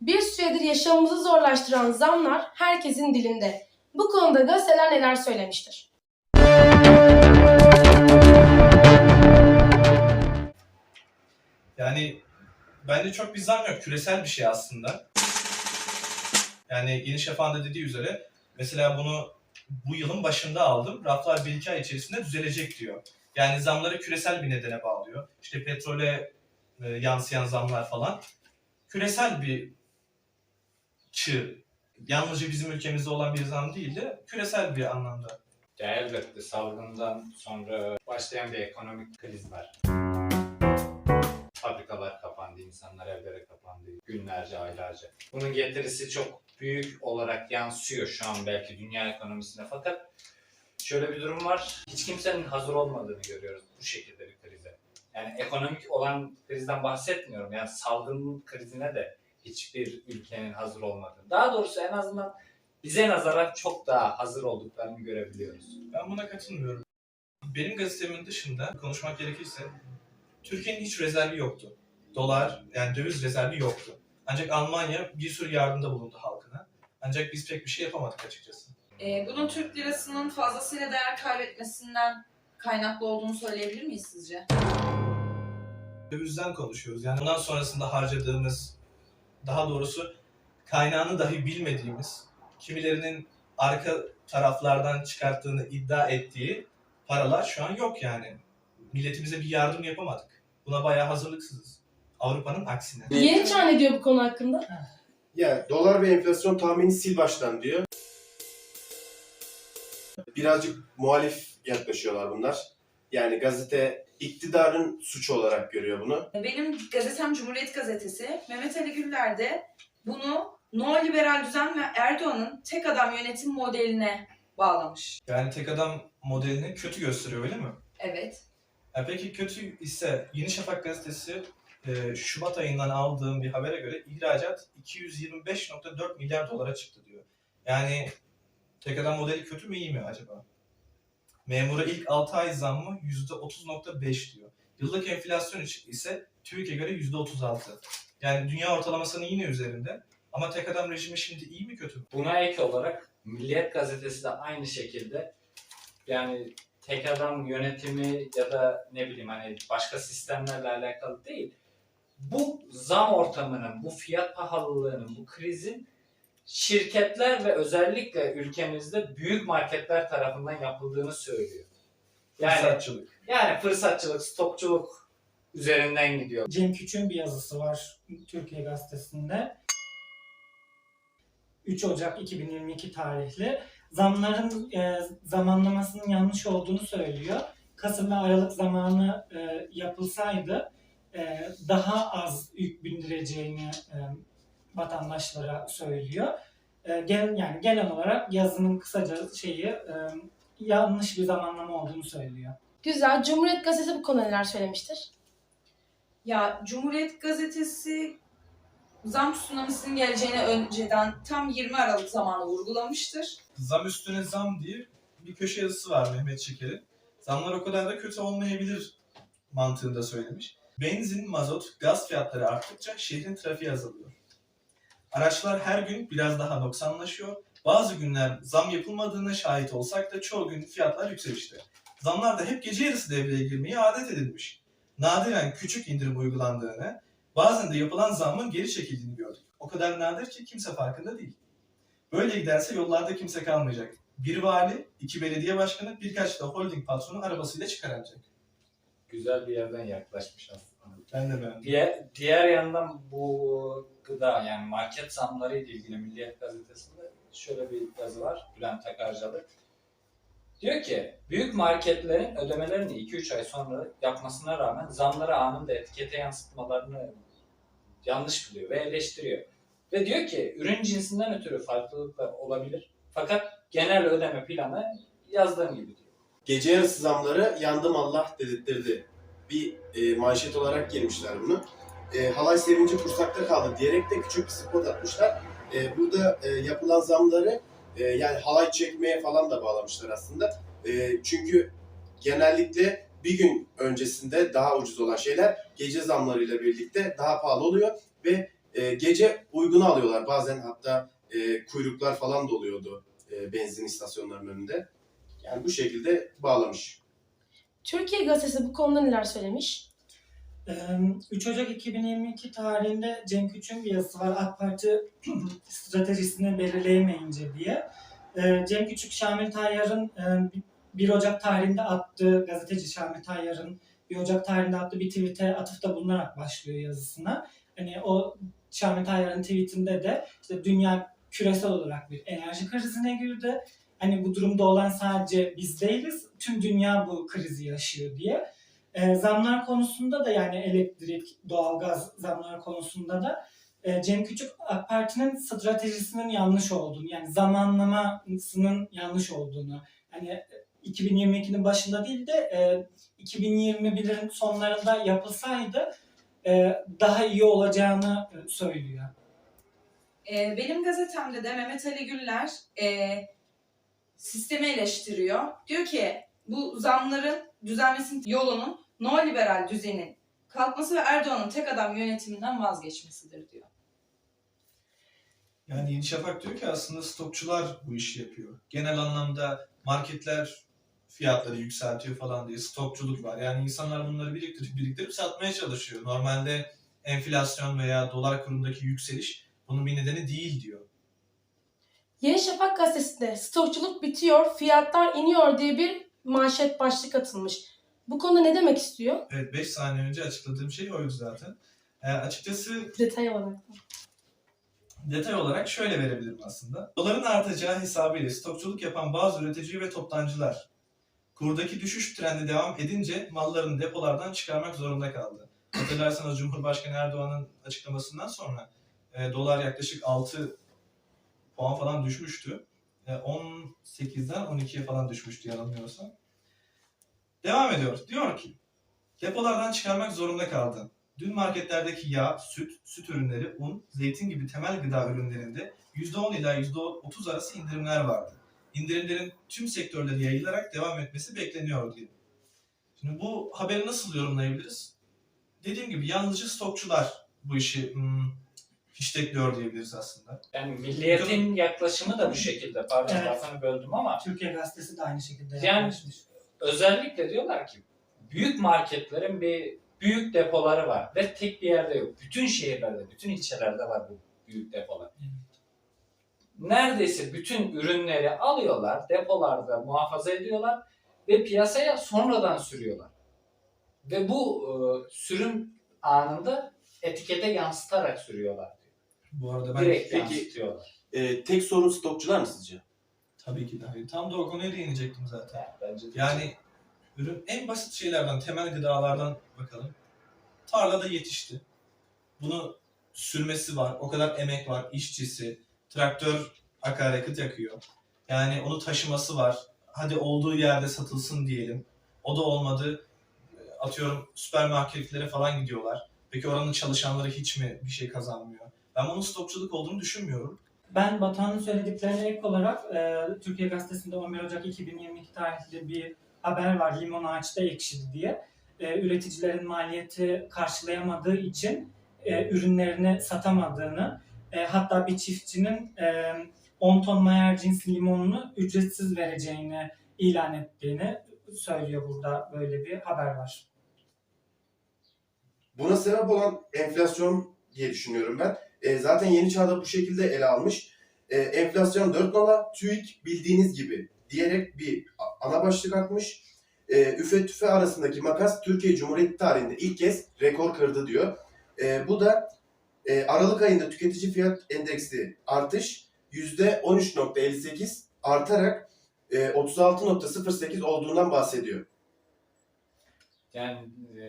Bir süredir yaşamımızı zorlaştıran zamlar herkesin dilinde. Bu konuda gazeteler neler söylemiştir? Yani bence çok bir zam yok. Küresel bir şey aslında. Yani Yeni Şafak'ın da dediği üzere mesela bunu bu yılın başında aldım. Raflar bir iki ay içerisinde düzelecek diyor. Yani zamları küresel bir nedene bağlıyor. İşte petrole e, yansıyan zamlar falan. Küresel bir çığ. Yalnızca bizim ülkemizde olan bir zam değil de küresel bir anlamda. Ya elbette salgından sonra başlayan bir ekonomik kriz var. Fabrikalar kapandı, insanlar evlere kapandı günlerce, aylarca. Bunun getirisi çok büyük olarak yansıyor şu an belki dünya ekonomisine fakat şöyle bir durum var. Hiç kimsenin hazır olmadığını görüyoruz bu şekilde bir krize. Yani ekonomik olan krizden bahsetmiyorum. Yani salgın krizine de hiçbir ülkenin hazır olmadığını. Daha doğrusu en azından bize nazaran çok daha hazır olduklarını görebiliyoruz. Ben buna katılmıyorum. Benim gazetemin dışında konuşmak gerekirse Türkiye'nin hiç rezervi yoktu. Dolar yani döviz rezervi yoktu. Ancak Almanya bir sürü yardımda bulundu halkına. Ancak biz pek bir şey yapamadık açıkçası. Ee, bunun Türk lirasının fazlasıyla değer kaybetmesinden kaynaklı olduğunu söyleyebilir miyiz sizce? Dövizden konuşuyoruz. Yani ondan sonrasında harcadığımız, daha doğrusu kaynağını dahi bilmediğimiz, kimilerinin arka taraflardan çıkarttığını iddia ettiği paralar şu an yok yani. Milletimize bir yardım yapamadık. Buna bayağı hazırlıksızız. Avrupa'nın aksine. Yeni Çağ ne diyor bu konu hakkında? Ya dolar ve enflasyon tahmini sil baştan diyor. Birazcık muhalif yaklaşıyorlar bunlar. Yani gazete iktidarın suçu olarak görüyor bunu. Benim gazetem Cumhuriyet Gazetesi. Mehmet Ali Güller de bunu neoliberal düzen ve Erdoğan'ın tek adam yönetim modeline bağlamış. Yani tek adam modelini kötü gösteriyor öyle mi? Evet. Ya peki kötü ise Yeni Şafak gazetesi e, Şubat ayından aldığım bir habere göre ihracat 225.4 milyar dolara çıktı diyor. Yani tek adam modeli kötü mü iyi mi acaba? Memura ilk 6 ay zammı %30.5 diyor. Yıllık enflasyon ise TÜİK'e göre %36. Yani dünya ortalamasının yine üzerinde. Ama tek adam rejimi şimdi iyi mi kötü mü? Buna ek olarak Milliyet Gazetesi de aynı şekilde yani tek adam yönetimi ya da ne bileyim hani başka sistemlerle alakalı değil. Bu zam ortamının, bu fiyat pahalılığının, bu krizin şirketler ve özellikle ülkemizde büyük marketler tarafından yapıldığını söylüyor. Yani Fırsatçılık. yani fırsatçılık, stokçuluk üzerinden gidiyor. Cem Küçük'ün bir yazısı var Türkiye Gazetesi'nde. 3 Ocak 2022 tarihli. Zamların e, zamanlamasının yanlış olduğunu söylüyor. Kasım ve Aralık zamanı e, yapılsaydı e, daha az yük bindireceğini e, vatandaşlara söylüyor. E, gen, yani genel olarak yazının kısaca şeyi e, yanlış bir zamanlama olduğunu söylüyor. Güzel. Cumhuriyet Gazetesi bu konuda neler söylemiştir? Ya Cumhuriyet Gazetesi zam tsunamisinin geleceğini önceden tam 20 Aralık zamanı vurgulamıştır. Zam üstüne zam diye bir köşe yazısı var Mehmet Çeker'in. Zamlar o kadar da kötü olmayabilir mantığında söylemiş. Benzin, mazot, gaz fiyatları arttıkça şehrin trafiği azalıyor. Araçlar her gün biraz daha noksanlaşıyor. Bazı günler zam yapılmadığına şahit olsak da çoğu gün fiyatlar yükselişte. Zamlar da hep gece yarısı devreye girmeyi adet edilmiş. Nadiren küçük indirim uygulandığını, bazen de yapılan zammın geri çekildiğini gördük. O kadar nadir ki kimse farkında değil. Böyle giderse yollarda kimse kalmayacak. Bir vali, iki belediye başkanı, birkaç da holding patronu arabasıyla çıkar ancak. Güzel bir yerden yaklaşmış aslında. Ben de beğendim. Diğer, diğer yandan bu gıda yani market zamları ile ilgili Milliyet Gazetesi'nde şöyle bir yazı var. Bülent Akarcalı. Diyor ki büyük marketlerin ödemelerini 2-3 ay sonra yapmasına rağmen zamları anında etikete yansıtmalarını yanlış buluyor ve eleştiriyor. Ve diyor ki ürün cinsinden ötürü farklılıklar olabilir. Fakat genel ödeme planı yazdığım gibi diyor. Gece yarısı zamları yandım Allah dedirtirdi. Bir e, manşet olarak girmişler bunu. E, halay sevinci kursakta kaldı diyerek de küçük bir spot atmışlar. E, burada e, yapılan zamları e, yani halay çekmeye falan da bağlamışlar aslında. E, çünkü genellikle bir gün öncesinde daha ucuz olan şeyler gece zamlarıyla birlikte daha pahalı oluyor ve e, gece uygunu alıyorlar. Bazen hatta e, kuyruklar falan da oluyordu e, benzin istasyonlarının önünde. Yani bu şekilde bağlamış. Türkiye Gazetesi bu konuda neler söylemiş? Ee, 3 Ocak 2022 tarihinde Cem Küçük'ün bir yazısı var AK Parti stratejisini belirleyemeyince diye. Ee, Cem Küçük, Şamil Tayyar'ın e, 1 Ocak tarihinde attığı, gazeteci Şamil Tayyar'ın 1 Ocak tarihinde attığı bir tweet'e atıfta bulunarak başlıyor yazısına. Hani o Şamil Tayyar'ın tweetinde de işte dünya küresel olarak bir enerji krizine girdi. Hani bu durumda olan sadece biz değiliz, tüm dünya bu krizi yaşıyor diye. E, zamlar konusunda da yani elektrik, doğalgaz zamlar konusunda da e, Cem Küçük AK Parti'nin stratejisinin yanlış olduğunu yani zamanlamasının yanlış olduğunu hani e, 2022'nin başında değil de e, 2021'in sonlarında yapılsaydı e, daha iyi olacağını e, söylüyor. Ee, benim gazetemde de Mehmet Ali Güller e, sistemi eleştiriyor. Diyor ki bu zamların düzelmesinin yolunun neoliberal düzenin kalkması ve Erdoğan'ın tek adam yönetiminden vazgeçmesidir diyor. Yani Yeni Şafak diyor ki aslında stokçular bu işi yapıyor. Genel anlamda marketler fiyatları yükseltiyor falan diye stokçuluk var. Yani insanlar bunları biriktirip biriktirip satmaya çalışıyor. Normalde enflasyon veya dolar kurundaki yükseliş bunun bir nedeni değil diyor. Yeni Şafak gazetesinde stokçuluk bitiyor, fiyatlar iniyor diye bir manşet başlık atılmış. Bu konuda ne demek istiyor? Evet 5 saniye önce açıkladığım şey oydu zaten. E, açıkçası Detay olarak. detay olarak şöyle verebilirim aslında. Doların artacağı hesabıyla stokçuluk yapan bazı üretici ve toptancılar kurdaki düşüş trendi devam edince mallarını depolardan çıkarmak zorunda kaldı. Hatırlarsanız Cumhurbaşkanı Erdoğan'ın açıklamasından sonra e, dolar yaklaşık 6 puan falan düşmüştü. E, 18'den 12'ye falan düşmüştü yanılmıyorsam. Devam ediyor. Diyor ki depolardan çıkarmak zorunda kaldı. Dün marketlerdeki yağ, süt, süt ürünleri, un, zeytin gibi temel gıda ürünlerinde %10 ila %30 arası indirimler vardı. İndirimlerin tüm sektörlere yayılarak devam etmesi bekleniyor diye. Şimdi bu haberi nasıl yorumlayabiliriz? Dediğim gibi yalnızca stokçular bu işi hmm, fiştekliyor diyebiliriz aslında. Yani milliyetin yaklaşımı da bu şekilde. Pardon Evet. lafını böldüm ama Türkiye Gazetesi de aynı şekilde Yani- yaklaşmış. özellikle diyorlar ki büyük marketlerin bir büyük depoları var ve tek bir yerde yok. Bütün şehirlerde, bütün ilçelerde var bu büyük depolar. Neredeyse bütün ürünleri alıyorlar, depolarda muhafaza ediyorlar ve piyasaya sonradan sürüyorlar. Ve bu e, sürüm anında etikete yansıtarak sürüyorlar. Bu arada ben Direkt peki- yansıtıyorlar. E, tek sorun stokçular mı sizce? tabii ki de hayır. Tam da o konuya değinecektim zaten. Yani bence de- Yani ürün en basit şeylerden, temel gıdalardan bakalım. Tarlada yetişti. Bunu sürmesi var. O kadar emek var. işçisi, traktör akaryakıt yakıyor. Yani onu taşıması var. Hadi olduğu yerde satılsın diyelim. O da olmadı. Atıyorum süpermarketlere falan gidiyorlar. Peki oranın çalışanları hiç mi bir şey kazanmıyor? Ben bunun stokçuluk olduğunu düşünmüyorum. Ben Batuhan'ın söylediklerine ek olarak e, Türkiye Gazetesi'nde 11 Ocak 2022 tarihli bir haber var. Limon ağaçta ekşidi diye. E, üreticilerin maliyeti karşılayamadığı için e, ürünlerini satamadığını e, hatta bir çiftçinin e, 10 ton mayer cins limonunu ücretsiz vereceğini ilan ettiğini söylüyor burada böyle bir haber var. Buna sebep olan enflasyon diye düşünüyorum ben. E, zaten Yeni Çağ'da bu şekilde ele almış. E, enflasyon 4 nala, TÜİK bildiğiniz gibi diyerek bir ana başlık atmış. E, üfe tüfe arasındaki makas Türkiye Cumhuriyeti tarihinde ilk kez rekor kırdı diyor. E, bu da e, Aralık ayında tüketici fiyat endeksi artış %13.58 artarak e, 36.08 olduğundan bahsediyor. Yani e,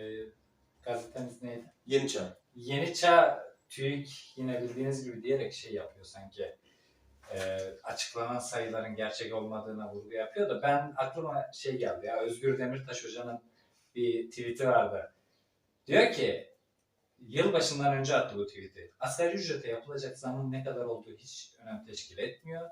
gazetemiz neydi? Yeni Çağ. Yeni Çağ TÜİK yine bildiğiniz gibi diyerek şey yapıyor sanki e, açıklanan sayıların gerçek olmadığına vurgu yapıyor da ben aklıma şey geldi ya Özgür Demirtaş hocanın bir tweet'i vardı. Diyor ki yılbaşından önce attı bu tweet'i. Asgari ücrete yapılacak zamın ne kadar olduğu hiç önem teşkil etmiyor.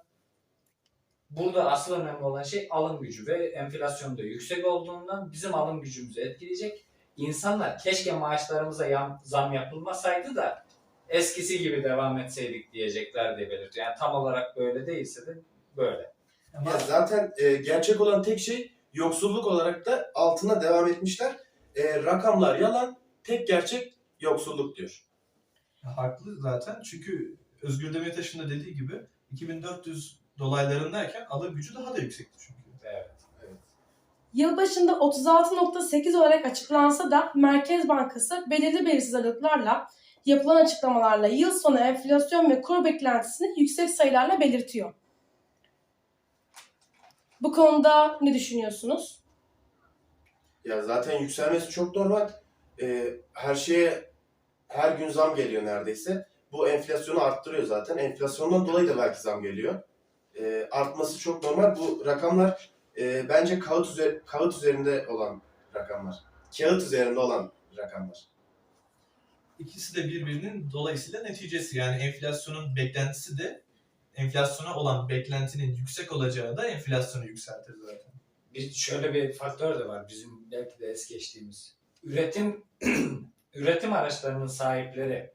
Burada asıl önemli olan şey alım gücü ve enflasyon da yüksek olduğundan bizim alım gücümüzü etkileyecek insanlar keşke maaşlarımıza zam yapılmasaydı da eskisi gibi devam etseydik diyecekler diye belirtiyor. Yani tam olarak böyle değilse de böyle. Ama Ya zaten e, gerçek olan tek şey yoksulluk olarak da altına devam etmişler. E, rakamlar yalan, tek gerçek yoksulluk diyor. Ya Haklı zaten çünkü Özgür Demirtaş'ın da dediği gibi 2400 dolaylarındayken alım gücü daha da yüksekti çünkü. Evet. Yılbaşında 36.8 olarak açıklansa da Merkez Bankası belirli belirsiz aralıklarla yapılan açıklamalarla yıl sonu enflasyon ve kur beklentisini yüksek sayılarla belirtiyor. Bu konuda ne düşünüyorsunuz? Ya zaten yükselmesi çok normal. E, her şeye her gün zam geliyor neredeyse. Bu enflasyonu arttırıyor zaten. Enflasyondan dolayı da belki zam geliyor. E, artması çok normal. Bu rakamlar e, bence kağıt, üzer, kağıt üzerinde olan rakamlar. Kağıt üzerinde olan rakamlar. İkisi de birbirinin dolayısıyla neticesi. Yani enflasyonun beklentisi de enflasyona olan beklentinin yüksek olacağı da enflasyonu yükseltir zaten. Bir şöyle bir faktör de var bizim belki de es geçtiğimiz. Üretim üretim araçlarının sahipleri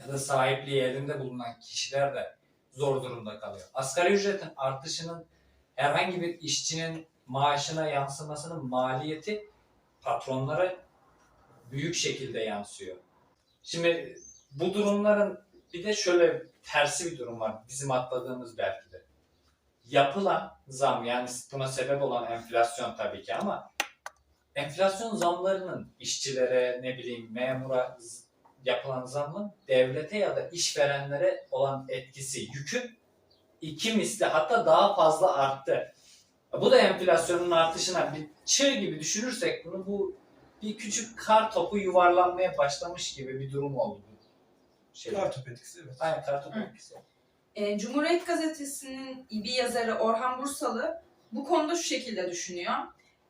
ya da sahipliği elinde bulunan kişiler de zor durumda kalıyor. Asgari ücretin artışının herhangi bir işçinin maaşına yansımasının maliyeti patronlara büyük şekilde yansıyor. Şimdi bu durumların bir de şöyle tersi bir durum var. Bizim atladığımız belki de yapılan zam yani buna sebep olan enflasyon tabii ki ama enflasyon zamlarının işçilere ne bileyim memura yapılan zamın devlete ya da işverenlere olan etkisi yükü iki misli hatta daha fazla arttı. Bu da enflasyonun artışına bir çığ gibi düşünürsek bunu bu bir küçük kar topu yuvarlanmaya başlamış gibi bir durum oldu. bu Şey. Kartopu etkisi evet. Aynen kar topu Hı. etkisi. E, Cumhuriyet Gazetesi'nin bir yazarı Orhan Bursalı bu konuda şu şekilde düşünüyor.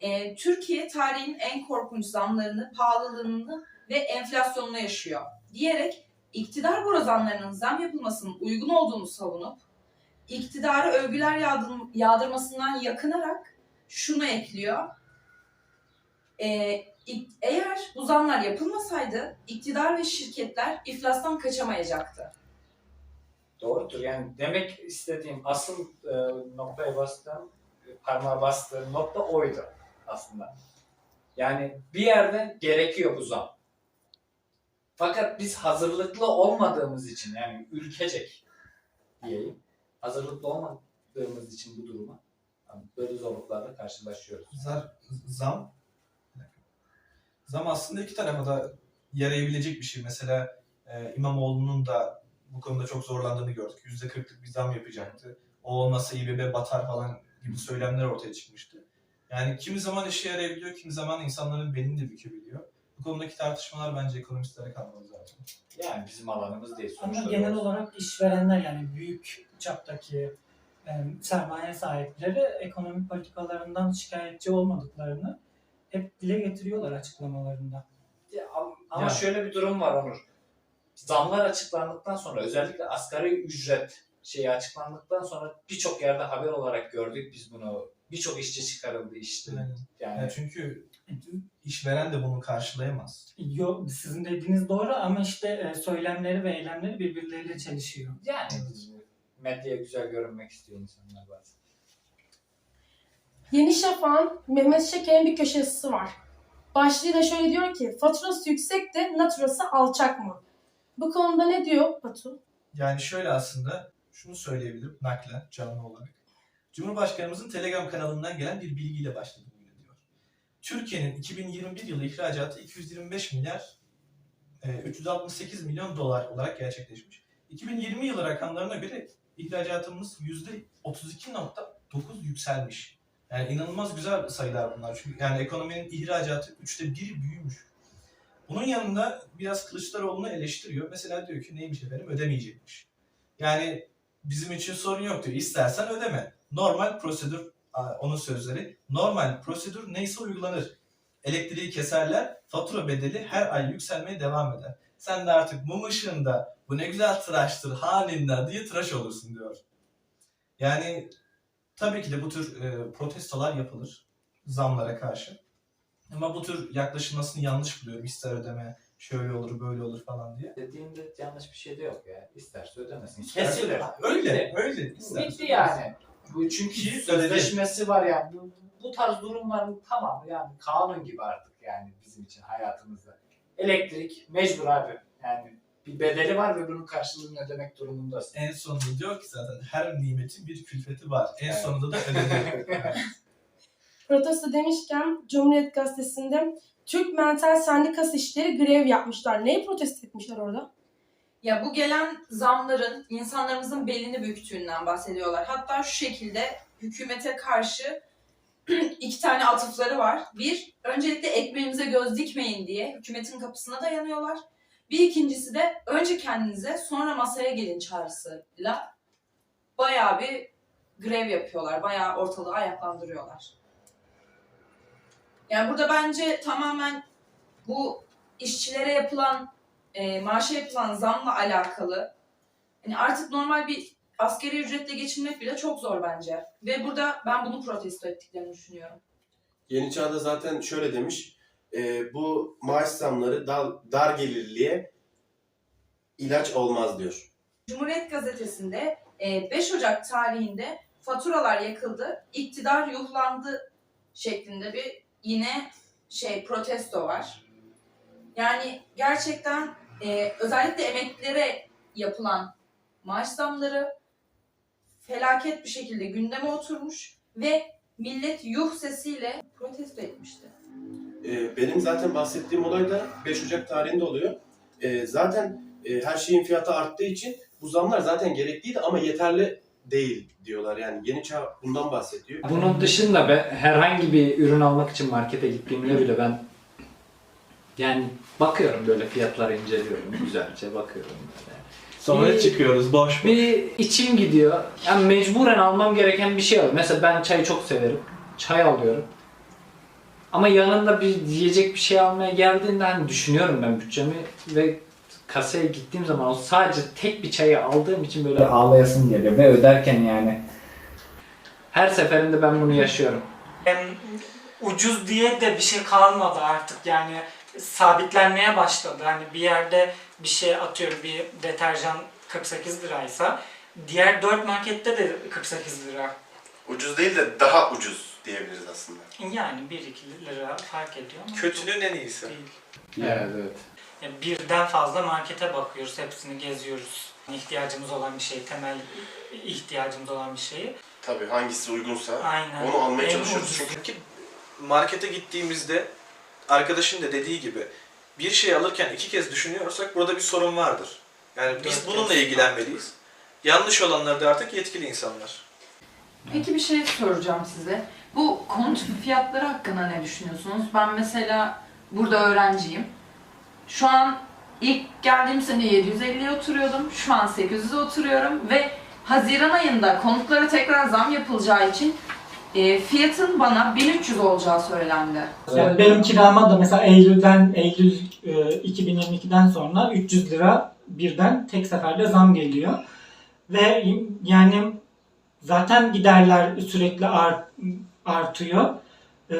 E, Türkiye tarihin en korkunç zamlarını, pahalılığını ve enflasyonunu yaşıyor diyerek iktidar borazanlarının zam yapılmasının uygun olduğunu savunup iktidarı övgüler yağdır- yağdırmasından yakınarak şunu ekliyor. E, eğer bu zamlar yapılmasaydı iktidar ve şirketler iflastan kaçamayacaktı. Doğrudur. Yani demek istediğim asıl e, noktaya bastığım, e, parmağa bastığım nokta oydu aslında. Yani bir yerde gerekiyor bu zam. Fakat biz hazırlıklı olmadığımız için yani ülkecek diyeyim. Hazırlıklı olmadığımız için bu duruma yani böyle zorluklarla karşılaşıyoruz. Zar, zam zam aslında iki tarafa da yarayabilecek bir şey. Mesela e, İmamoğlu'nun da bu konuda çok zorlandığını gördük. Yüzde kırklık bir zam yapacaktı. O olmasa İBB batar falan gibi söylemler ortaya çıkmıştı. Yani kimi zaman işe yarayabiliyor, kimi zaman insanların belini de bükebiliyor. Bu konudaki tartışmalar bence ekonomistlere kalmalı zaten. Yani bizim alanımız değil Ama sonuçta. genel doğrusu. olarak işverenler yani büyük çaptaki e, sermaye sahipleri ekonomi politikalarından şikayetçi olmadıklarını hep dile getiriyorlar açıklamalarında. Ya, am- ama Ya. şöyle bir durum var Onur. Zamlar açıklandıktan sonra özellikle asgari ücret şeyi açıklandıktan sonra birçok yerde haber olarak gördük biz bunu. Birçok işçi çıkarıldı işte. Yani, Yani yani çünkü işveren de bunu karşılayamaz. Yok, sizin dediğiniz doğru ama işte e, söylemleri ve eylemleri birbirleriyle çelişiyor. yani medyaya güzel görünmek istiyor insanlar bazen. Yeni Şafak'ın Mehmet Şeker'in bir köşe yazısı var. Başlığı da şöyle diyor ki faturası yüksek de naturası alçak mı? Bu konuda ne diyor Batu? Yani şöyle aslında şunu söyleyebilirim naklen canlı olarak. Cumhurbaşkanımızın Telegram kanalından gelen bir bilgiyle başladı diyor. Türkiye'nin 2021 yılı ihracatı 225 milyar e, 368 milyon dolar olarak gerçekleşmiş. 2020 yılı rakamlarına göre ihracatımız %32.9 yükselmiş. Yani inanılmaz güzel sayılar bunlar. Çünkü yani ekonominin ihracatı üçte biri büyümüş. Bunun yanında biraz Kılıçdaroğlu'nu eleştiriyor. Mesela diyor ki neymiş efendim ödemeyecekmiş. Yani bizim için sorun yok diyor. İstersen ödeme. Normal prosedür onun sözleri. Normal prosedür neyse uygulanır. Elektriği keserler, fatura bedeli her ay yükselmeye devam eder. Sen de artık mum ışığında bu ne güzel tıraştır halinde diye tıraş olursun diyor. Yani tabii ki de bu tür e, protestolar yapılır zamlara karşı. Ama bu tür yaklaşılmasını yanlış buluyorum. İster ödeme, şöyle olur böyle olur falan diye. Dediğinde yanlış bir şey de yok ya. İsterse ödemesin. İsterse- Kesilir. Öyle, öyle. İsterse Bitti yani. Bu çünkü Ki sözleşmesi var yani. Bu, bu tarz durumların tamamı yani kanun gibi artık yani bizim için hayatımızda. Elektrik mecbur abi. Yani bir bedeli var ve bunun karşılığını ödemek durumundasın. En sonunda diyor ki zaten her nimetin bir külfeti var. En Evet. sonunda da ödedi. Protesto demişken Cumhuriyet Gazetesi'nde Türk Mental Sendikası işleri grev yapmışlar. Neyi protesto etmişler orada? Ya bu gelen zamların insanlarımızın belini büktüğünden bahsediyorlar. Hatta şu şekilde hükümete karşı iki tane atıfları var. Bir, öncelikle ekmeğimize göz dikmeyin diye hükümetin kapısına dayanıyorlar. Bir ikincisi de önce kendinize sonra masaya gelin çağrısıyla bayağı bir grev yapıyorlar. Bayağı ortalığı ayaklandırıyorlar. Yani burada bence tamamen bu işçilere yapılan e, maaşa yapılan zamla alakalı. Yani artık normal bir askeri ücretle geçinmek bile çok zor bence. Ve burada ben bunu protesto ettiklerini düşünüyorum. Yeni Çağ'da zaten şöyle demiş. E, bu maaş zamları dar, dar gelirliye ilaç olmaz diyor. Cumhuriyet Gazetesi'nde e, 5 Ocak tarihinde faturalar yakıldı, iktidar yuhlandı şeklinde bir yine şey protesto var. Yani gerçekten e, özellikle emeklilere yapılan maaş zamları felaket bir şekilde gündeme oturmuş ve millet yuh sesiyle protesto etmişti. E, benim zaten bahsettiğim olay da 5 Ocak tarihinde oluyor. E, zaten e, her şeyin fiyatı arttığı için bu zamlar zaten gerekliydi ama yeterli değil diyorlar. Yani Yeni Çağ bundan bahsediyor. Bunun dışında ben herhangi bir ürün almak için markete gittiğimde bile ben yani bakıyorum böyle fiyatları inceliyorum güzelce bakıyorum böyle. Sonra Bir- çıkıyoruz boş Bir içim gidiyor. Yani mecburen almam gereken bir şey alıyorum. Mesela ben çayı çok severim. Çay alıyorum. Ama yanında bir yiyecek bir şey almaya geldiğinde hani düşünüyorum ben bütçemi ve kasaya gittiğim zaman o sadece tek bir çayı aldığım için böyle ağlayasım geliyor ve öderken yani her seferinde ben bunu yaşıyorum. Em, ucuz diye de bir şey kalmadı artık yani sabitlenmeye başladı. Hani bir yerde bir şey atıyorum bir deterjan 48 liraysa diğer 4 markette de 48 lira. Ucuz değil de daha ucuz diyebiliriz aslında. Yani 1-2 lira fark ediyor ama Kötünün en iyisi. değil. Evet evet. Yani birden fazla markete bakıyoruz, hepsini geziyoruz. İhtiyacımız olan bir şey, temel ihtiyacımız olan bir şeyi. Tabii hangisi uygunsa Aynen. onu almaya En çalışıyoruz. Çünkü Çünkü markete gittiğimizde arkadaşın da dediği gibi bir şey alırken iki kez düşünüyorsak burada bir sorun vardır. Yani biz Dört bununla kez. ilgilenmeliyiz. Yanlış olanlar da artık yetkili insanlar. Peki bir şey soracağım size. Bu konut fiyatları hakkında ne düşünüyorsunuz? Ben mesela burada öğrenciyim. Şu an ilk geldiğim sene 750'ye oturuyordum. Şu an 800'e oturuyorum ve Haziran ayında konutlara tekrar zam yapılacağı için e, fiyatın bana 1300 olacağı söylendi. Yani benim kirama da mesela Eylül'den Eylül e, 2022'den sonra 300 lira birden tek seferde zam geliyor. Ve yani zaten giderler sürekli art, artıyor. E,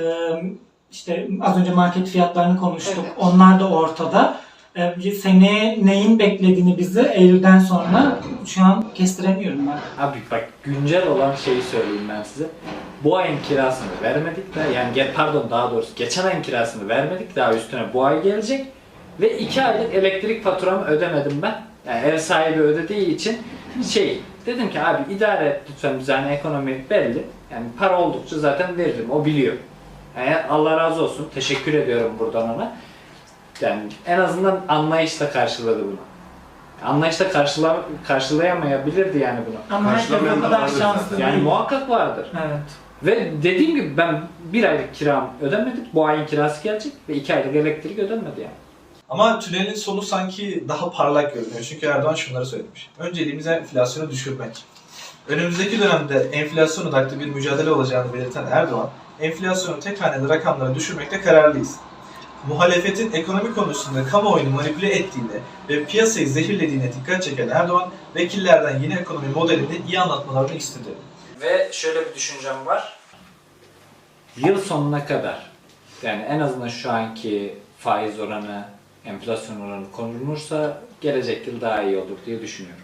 işte az önce market fiyatlarını konuştuk. Evet. Onlar da ortada. E, seneye neyin beklediğini bizi Eylül'den sonra şu an kestiremiyorum ben. Abi bak güncel olan şeyi söyleyeyim ben size. Bu ayın kirasını vermedik de yani pardon daha doğrusu geçen ayın kirasını vermedik daha üstüne bu ay gelecek ve iki aylık elektrik faturamı ödemedim ben. Yani ev sahibi ödediği için şey dedim ki abi idare et lütfen hani ekonomi belli. Yani para oldukça zaten veririm o biliyor. Yani Allah razı olsun teşekkür ediyorum buradan ona. Yani en azından anlayışla karşıladı bunu. Anlayışla karşıla, karşılayamayabilirdi yani bunu. Ama herkes o Karşılamayan da kadar vardır şanslı. Yani değil. muhakkak vardır. Evet. Ve dediğim gibi ben bir aylık kiram ödemedik. Bu ayın kirası gelecek ve iki aylık elektrik ödenmedi yani. Ama tünelin sonu sanki daha parlak görünüyor. Çünkü Erdoğan şunları söylemiş. Önceliğimiz enflasyonu düşürmek. Önümüzdeki dönemde enflasyon odaklı bir mücadele olacağını belirten Erdoğan, enflasyonu tek haneli rakamlara düşürmekte kararlıyız. Muhalefetin ekonomi konusunda kamuoyunu manipüle ettiğine ve piyasayı zehirlediğine dikkat çeken Erdoğan, vekillerden yeni ekonomi modelini iyi anlatmalarını istedi. Ve şöyle bir düşüncem var. Yıl sonuna kadar yani en azından şu anki faiz oranı enflasyon oranı korunursa gelecek yıl daha iyi olur diye düşünüyorum.